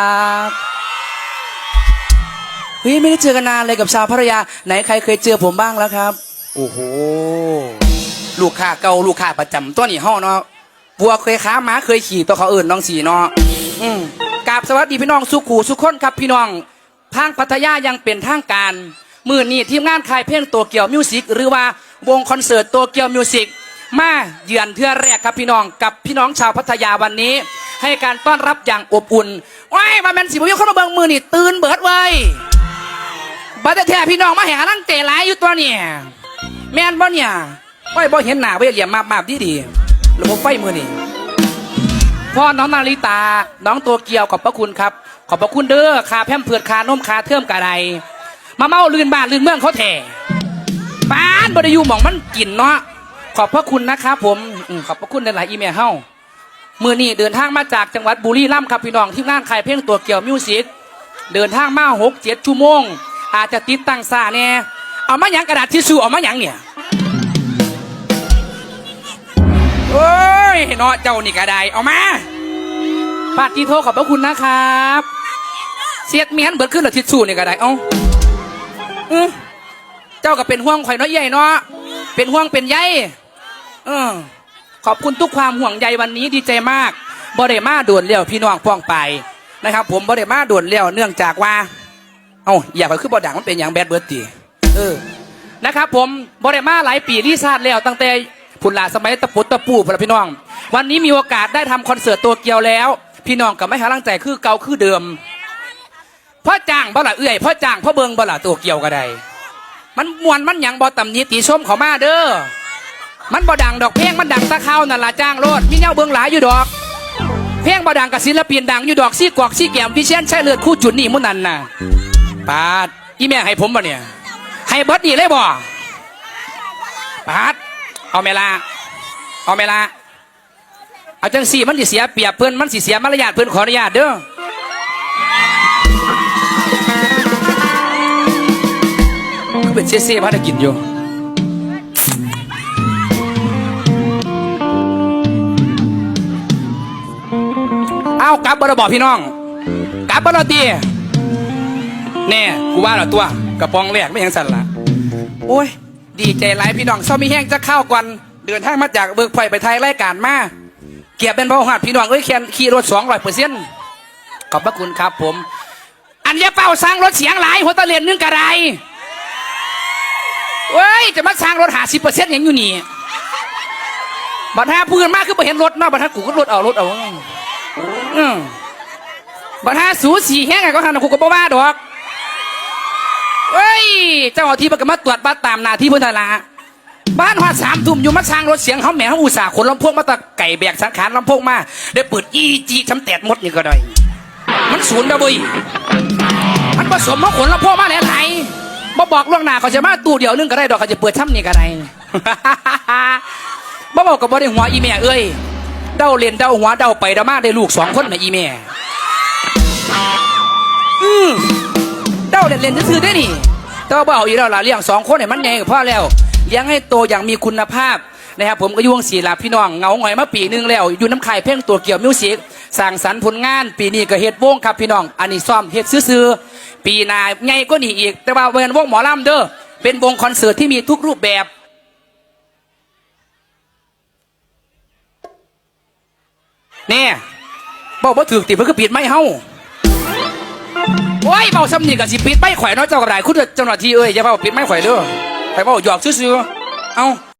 ครับเฮ้ยไม่ได้เจอกันนานเลยกับชาวพัทยา ไหนใครเคยเจอผมบ้างแล้วครับ โอ้โห ลูกค้าเก่าลูกค้าประจำตัวนี้ห้อเนาะบัวเคยค้าม้าเคยขี่ตัวเขาเอื่นน้องสีเนาะอืมกราบสวัสดีพี่น้องสุขูสุขคนครับพี่น้อง ทางพัทยายังเป็นทางการ มือนี้ทีมงานคายเพลงตัวเกี่ยวมิวสิกหรือว่าวงคอนเสิร์ตตัวเกี่ยวมิวสิกมาเยือนเทื่อแรกครับพี่น้องกับพี่น้องชาวพัทยาวันนี้ ให้การต้อนรับอย่างอบอุ่นว้ายมาแมนสิบวิวเข้ามาเบิ่งมือนี่ตื่นเบิดไว้ยบัดแท้พี่น้องมาแห่นั่งเตะหลายอยู่ตัวเนี่ยแมนบ่เนี่ยไว้บ่เห็นหน้าไว้เหลี่ยมมาบๆดีๆระบบไฟมือนี่พ่อน้องนาริตา น้องตัวเกียวขอบพระคุณครับ ขอบพระคุณเด้อคาแพมเผือดคานมคาเทิมกะไรมาเมาลื่นบ้านลื่นเมืองเขาแถ่ป้านบไดยูหมองมันกินเนาะขอบพระคุณนะครับผมขอบพระคุณในหลายอีเมลเฮ้า มือนี้เดินทางมาจากจังหวัดบุรีรัมย์ครับพี่น้องที่งานขายเพลงตัวเกี่ยวมิวสิกเดินทางมาหกเจ็ดชั่วโมง อาจจะติดตั้งซาแน่เอามาหยังกระดาษทิชชู่เอามาหยังเนี่ยโอ้ยเนาะเจ้านี่กระไดเอามาปาตีโทขอบพระคุณนะครับ เสียดเมียนเบิดขึ้นหรอทิชชู่นี่กระไดเอาอื้อเจ้าก็เป็นห่วงข่อยน้อยใหญ่เนาะเป็นห่วงเป็นใยเออ ขอบคุณทุกความห่วงใยวันนี้ดีใจมากบริมาด่วนเลี้ยวพี่น้องพ้องไปนะครับ ผมบริมาด่วนเลี้ยวเนื่องจากว่า เอ้าอยากไปขึ้นบอดังมันเป็นอย่างแบดเบิร์ตตีเออนะครับผมบริมาหลายปีรีซาดแล้วตั้งแต่ผุนหลาสมัยตะปุตตะปูพนละพี่น้อง วันนี้มีโอกาสได้ทำคอนเสิร์ตตัวเกียวแล้ว พี่น้องกับไม่หาลังใจคือเก่าคือเดิมพ่อจ้างบ่ละเอื้อยพ่อจ้างพ่อเบิงบ่ละตัวเกียวก็ได้มันมวนมันหยังบ่ตำหนี้ตีชมเขามาเด้อ มันบ่ดังดอกเพลงมันดังตะเข้านั่นละจ้างโลดมีเงาเบื้องหลายอยู่ดอก เพลงบ่ดังกับศิลปินดังอยู่ดอกซี่กวอกซี่แก้มพี่เชนใช่เลือดคู่จุดนี่มุนันน่ะปาดอีแม่ให้ผมบ่เนี่ยให้เบิร์ดนี่เลยบ่ปาดเอาเมลาเอาเมลาเอาจังสี่มันสิเสียเปรียบเพื่อนมันสิเสียมารยาทเพื่อนขออนุญาตเด้อคือเป็นเซ่ๆพัดกินอยู่ อากลับบรบอกพี่น้องกลับบรตีแน่กูว่าและตัวกระปองแรกไม่ยังสั่นละโอ้ย ดีใจหลายพี่น้องเศร้ามีแห้งจะเข้าก่อนเดินทางมาจากเบิกไผ่ไปไทยรายการมาเกียบเป็นเบาหัดพี่น้องเอ้ยแคนขี่รถสองร้อยเปอร์เซ็นต์ขอบพระคุณครับผม อันยาเป้าสร้างรถเสียงหลายหัวตะเลียนนึงกระไรเว้ยจะมาสร้างรถหาสิบเปอร์เซ็นต์อย่างอยู่นี่บัตรห้าพูนมากคือไปเห็นรถเนาะบัตรห้ากูก็รถเอารถเอา อืมบัตรห้าสูสีแห้งไงก็ทำนะกูก็บ่ว่าดอกเฮ้ย เจ้าหน้าที่มันก็มาตรวจบัตรตามหน้าที่เพื่อนทนละบ้านหัดสามทุ่มอยู่มาสร้างรถเสียงเขาแหมเขาอุตส่าห์ขนลำโพงมาตะไก่แบกสังขารลำโพงมาได้เปิดอีจีช้ำแตดมดนี่ก็ได้ มันศูนย์นะบุยมันผสมเขาขนลำโพงมาหลายๆบ่บอกล่วงหน้าเขาจะมาตู้เดียวนึงก็ได้ดอกเขาจะเปิดช่ำนี่ก็ได้บ่บอกกับบ่ได้หัวอีแม่เอ้ย เด้าเรียนเด้าหัวเด้าไปเด้ามาได้ลูกสองคนแม่อีแม่อืมเด้าเรียนเรียนซื่อได้นี่เต้าเบาอีแล้วล่ะเลี้ยงสองคนเนี่ยมันใหญ่กับพ่อแล้วเลี้ยงให้โตอย่างมีคุณภาพนะครับผมก็อยวงสีลาพี่น้องเงาหงอยมาปีหนึงแล้ว อยู่น้ำไข่เพ่งตัวเกี่ยวมิวสิกสั่งสรรค์ผลงาน ปีนี้ก็เฮ็ดวงครับพี่น้อง อันนี้ซ่อมเฮ็ดซื่อๆปีหน้าใหญ่ก็นี่อีก แต่ว่าเป็นวงหมอลำเด้อเป็นวงคอนเสิร์ตที่มีทุกรูปแบบ เนี่ยบอกว่าถือติเพื่อคือปิดไม่เฮาโอ้ยเบาซ้ำนี่กับสิปิดไม่ข่อยเน้อยเจ้ากระไรคุณเจ้าหน้าที่เอ้ยอย่าเบาปิดไม่ข่อยเด้อไปเบาหยอกซื่อๆเอา